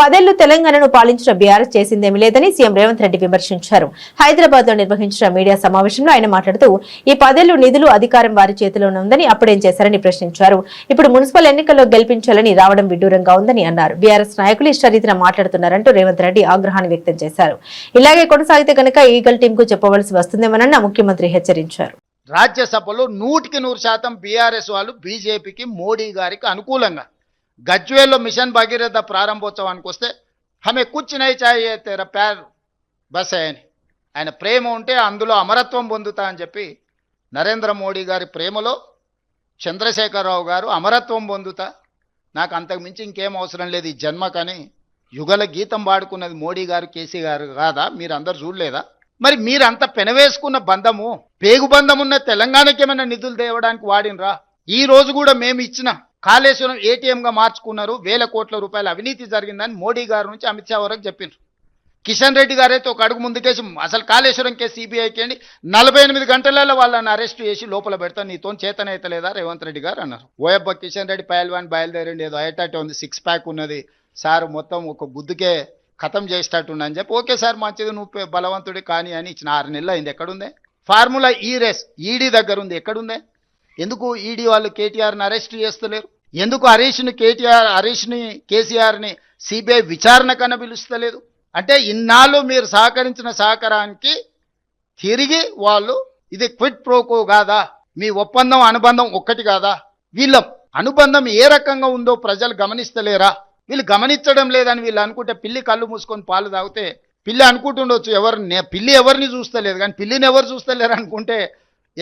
పదేళ్ళు తెలంగాణను పాలించిన బీఆర్ఎస్ చేసిందేమీ లేదని సీఎం రేవంత్ రెడ్డి విమర్శించారు. హైదరాబాద్లో నిర్వహించిన మీడియా సమావేశంలో ఆయన మాట్లాడుతూ ఈ పదేళ్ళు నిధులు అధికారం వారి చేతిలోనే ఉందని అప్పుడేం చేశారని ప్రశ్నించారు. ఇప్పుడు మున్సిపల్ ఎన్నికల్లో గెలిపించాలని రావడం విడ్డూరంగా ఉందని అన్నారు. బీఆర్ఎస్ నాయకులు ఇష్టరీతిన మాట్లాడుతున్నారంటూ రేవంత్ రెడ్డి ఆగ్రహాన్ని వ్యక్తం చేశారు. ఇలాగే కొనసాగితే కనుక ఈగల్ టీం కు చెప్పవలసి వస్తుందేమోనని ముఖ్యమంత్రి హెచ్చరించారు. రాజ్యసభలో నూటికి నూరు శాతం బీఆర్ఎస్ వాళ్ళు బీజేపీకి మోడీ గారికి అనుకూలంగా గజ్వేల్లో మిషన్ భగీరథ ప్రారంభోత్సవానికి వస్తే ఆమె కూర్చునే చాయ్ చాయే తెర ప్యార్ బస్ అని. ఆయన ప్రేమ ఉంటే అందులో అమరత్వం పొందుతా అని చెప్పి నరేంద్ర మోడీ గారి ప్రేమలో చంద్రశేఖరరావు గారు అమరత్వం పొందుతా. నాకు అంతకు మించి ఇంకేం అవసరం లేదు ఈ కానీ యుగల గీతం పాడుకున్నది మోడీ గారు కేసీ గారు కాదా? మీరు అందరు చూడలేదా? మరి మీరు అంత పెనవేసుకున్న బంధము పేగు బంధం ఉన్న తెలంగాణకి ఏమైనా నిధులు తేవడానికి వాడినరా? ఈ రోజు కూడా మేము ఇచ్చిన కాళేశ్వరం ఏటీఎంగా గా మార్చుకున్నారు. వేల కోట్ల రూపాయల అవినీతి జరిగిందని మోడీ గారి నుంచి అమిత్ షా వరకు చెప్పిండ్రు కిషన్ రెడ్డి గారైతే ఒక అడుగు ముందుకేసి అసలు కాళేశ్వరం కేసు సిబిఐకి అండి. నలభై ఎనిమిది గంటలలో వాళ్ళని అరెస్ట్ చేసి లోపల పెడతా నీతో చేతనైతలేదా రేవంత్ రెడ్డి గారు అన్నారు. ఓయబ్బ కిషన్ రెడ్డి పైల్వాన్ బయలుదేరండి. ఏదో అయ్యేటట్టు ఉంది. సిక్స్ ప్యాక్ ఉన్నది. సార్ మొత్తం ఒక గుద్దుకే ఖతం చేసేటట్టు అని చెప్పి ఓకే సార్ మంచిది. నువ్వు బలవంతుడి కానీ అని ఇచ్చిన ఆరు నెలలు అయింది. ఎక్కడుందే? ఫార్ములా ఈ రేస్ ఈడీ దగ్గర ఉంది ఎక్కడుందే? ఎందుకు ఈడీ వాళ్ళు కేటీఆర్ని అరెస్ట్ చేస్తలేరు? ఎందుకు హరీష్ని కేటీఆర్ హరీష్ని కేసీఆర్ని సిబిఐ విచారణ కన్నా పిలుస్తలేదు? అంటే ఇన్నాళ్ళు మీరు సహకరించిన సహకారానికి తిరిగి వాళ్ళు ఇది క్విట్ ప్రోకో కాదా? మీ ఒప్పందం అనుబంధం ఒక్కటి కాదా? వీళ్ళ అనుబంధం ఏ రకంగా ఉందో ప్రజలు గమనిస్తలేరా? వీళ్ళు గమనించడం లేదని వీళ్ళు అనుకుంటే పిల్లి కళ్ళు మూసుకొని పాలు తాగితే పిల్లి అనుకుంటుండొచ్చు. ఎవరు పిల్లి ఎవరిని చూస్తలేదు. కానీ పిల్లిని ఎవరు చూస్తలేరు అనుకుంటే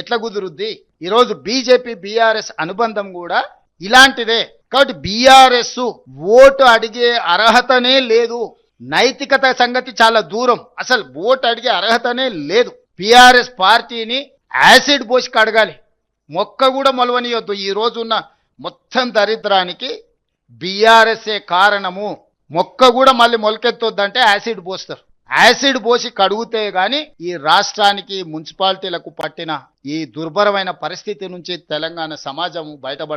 ఎట్లా కుదురుద్ది? ఈరోజు బీజేపీ బీఆర్ఎస్ అనుబంధం కూడా ఇలాంటిదే. కాబట్టి బీఆర్ఎస్ ఓటు అడిగే అర్హతనే లేదు. నైతికత సంగతి చాలా దూరం. అసలు ఓటు అడిగే అర్హతనే లేదు. బీఆర్ఎస్ పార్టీని యాసిడ్ పోసి కడగాలి. మొక్క కూడా మొలవనియొద్దు. ఈ రోజున్న మొత్తం దరిద్రానికి బీఆర్ఎస్ఏ కారణము. మొక్క కూడా మళ్ళీ మొలకెత్తొద్దంటే యాసిడ్ పోస్తారు. యాసిడ్ పోసి కడుగుతే గాని ఈ రాష్ట్రానికి మున్సిపాలిటీలకు పట్టిన ఈ దుర్భరమైన పరిస్థితి నుంచి తెలంగాణ సమాజం బయటపడ